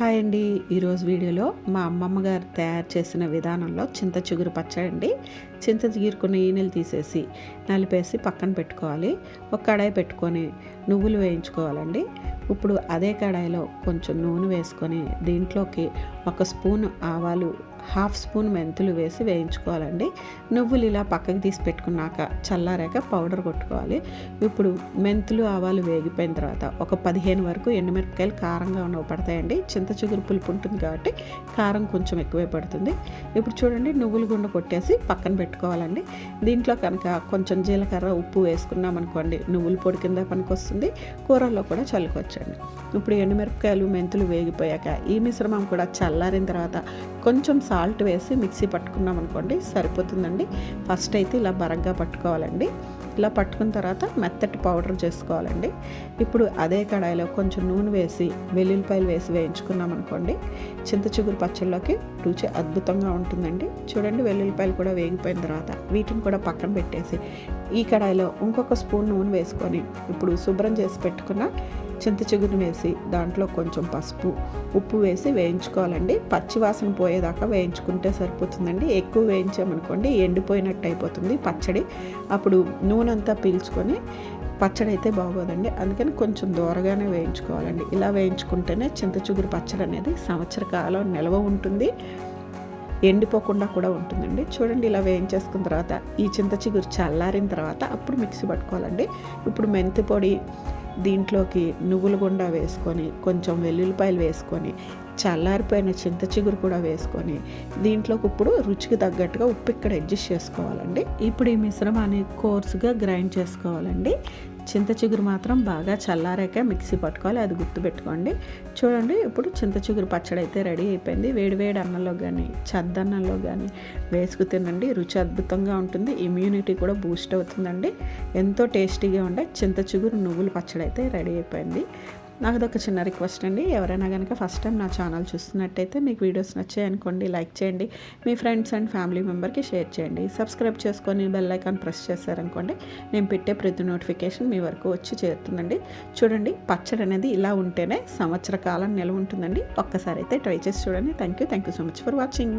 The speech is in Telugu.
హాయ్ అండి. ఈరోజు వీడియోలో మా అమ్మమ్మ గారు తయారు చేసిన విధానంలో చింత చిగురు పచ్చడి అండి. చింత చిగురుకున్న ఈనెలు తీసేసి నలిపేసి పక్కన పెట్టుకోవాలి. ఒక కడాయి పెట్టుకొని నువ్వులు వేయించుకోవాలండి. ఇప్పుడు అదే కడాయిలో కొంచెం నూనె వేసుకొని దీంట్లోకి ఒక స్పూన్ ఆవాలు హాఫ్ స్పూన్ మెంతులు వేసి వేయించుకోవాలండి. నువ్వులు ఇలా పక్కకి తీసి పెట్టుకున్నాక చల్లారాక పౌడర్ కొట్టుకోవాలి. ఇప్పుడు మెంతులు ఆవాలు వేగిపోయిన తర్వాత ఒక పదిహేను వరకు ఎండుమిరపకాయలు కారంగా ఉన్నవి పడతాయండి. చింత చిగురు పులుపు ఉంటుంది కాబట్టి కారం కొంచెం ఎక్కువే పడుతుంది. ఇప్పుడు చూడండి నువ్వులు గుండ కొట్టేసి పక్కన పెట్టుకోవాలండి. దీంట్లో కనుక కొంచెం జీలకర్ర ఉప్పు వేసుకున్నాం అనుకోండి నువ్వుల పొడి కింద పనికొస్తుంది. కూరల్లో కూడా చల్లుకోవచ్చు. చల్లుకోవచ్చండి ఇప్పుడు ఎండుమిరపకాయలు మెంతులు వేగిపోయాక ఈ మిశ్రమం కూడా చల్లారిన తర్వాత కొంచెం సాల్ట్ వేసి మిక్సీ పట్టుకున్నాం అనుకోండి సరిపోతుందండి. ఫస్ట్ అయితే ఇలా బరగ్గా పట్టుకోవాలండి. ఇలా పట్టుకున్న తర్వాత మెత్తటి పౌడర్ చేసుకోవాలండి. ఇప్పుడు అదే కడాయిలో కొంచెం నూనె వేసి వెల్లుల్లిపాయలు వేసి వేయించుకున్నాం అనుకోండి చింత చిగురు పచ్చళ్ళలోకి రుచి అద్భుతంగా ఉంటుందండి. చూడండి వెల్లుల్లిపాయలు కూడా వేగిపోయిన తర్వాత వీటిని కూడా పక్కన పెట్టేసి ఈ కడాయిలో ఇంకొక స్పూన్ నూనె వేసుకొని ఇప్పుడు శుభ్రం చేసి పెట్టుకున్న చింత చిగురు వేసి దాంట్లో కొంచెం పసుపు ఉప్పు వేసి వేయించుకోవాలండి. పచ్చి వాసన పోయేదాకా వేయించుకుంటే సరిపోతుందండి. ఎక్కువ వేయించామనుకోండి ఎండిపోయినట్టు అయిపోతుంది పచ్చడి. అప్పుడు నూనె అంతా పీల్చుకొని పచ్చడి అయితే బాగోదండి. అందుకని కొంచెం దూరగానే వేయించుకోవాలండి. ఇలా వేయించుకుంటేనే చింత చిగురు పచ్చడి అనేది సంవత్సర కాలం నిల్వ ఉంటుంది. ఎండిపోకుండా కూడా ఉంటుందండి. చూడండి ఇలా వేయించేసుకున్న తర్వాత ఈ చింత చిగురు చల్లారిన తర్వాత అప్పుడు మిక్సీ పట్టుకోవాలండి. ఇప్పుడు మెంతి పొడి దీంట్లోకి నువ్వుల గుండా వేసుకొని కొంచెం వెల్లుల్లిపాయలు వేసుకొని చల్లారిపోయిన చింత చిగురు కూడా వేసుకొని దీంట్లోకి ఇప్పుడు రుచికి తగ్గట్టుగా ఉప్పు ఇక్కడ అడ్జస్ట్ చేసుకోవాలండి. ఇప్పుడు ఈ మిశ్రమాన్ని కోర్సుగా గ్రైండ్ చేసుకోవాలండి. చింత చిగురు మాత్రం బాగా చల్లారాక మిక్సీ పట్టుకోవాలి. అది గుర్తుపెట్టుకోండి. చూడండి ఇప్పుడు చింత చిగురు పచ్చడి అయితే రెడీ అయిపోయింది. వేడివేడి అన్నంలో కానీ చద్దన్నంలో కానీ వేసుకు తినండి. రుచి అద్భుతంగా ఉంటుంది. ఇమ్యూనిటీ కూడా బూస్ట్ అవుతుందండి. ఎంతో టేస్టీగా ఉండే చింత చిగురు నువ్వుల పచ్చడి అయితే రెడీ అయిపోయింది. నాకు అదొక చిన్న రిక్వెస్ట్ అండి. ఎవరైనా కనుక ఫస్ట్ టైం నా ఛానల్ చూస్తున్నట్టయితే మీకు వీడియోస్ నచ్చాయనుకోండి లైక్ చేయండి. మీ ఫ్రెండ్స్ అండ్ ఫ్యామిలీ మెంబర్కి షేర్ చేయండి. సబ్స్క్రైబ్ చేసుకొని బెల్ ఐకాన్ ప్రెస్ చేశారనుకోండి నేను పెట్టే ప్రతి నోటిఫికేషన్ మీ వరకు వచ్చి చేరుతుందండి. చూడండి పచ్చడి అనేది ఇలా ఉంటేనే సంవత్సర కాలం నిల్వ ఉంటుందండి. ఒక్కసారి అయితే ట్రై చేసి చూడండి. Thank you thank you so much for watching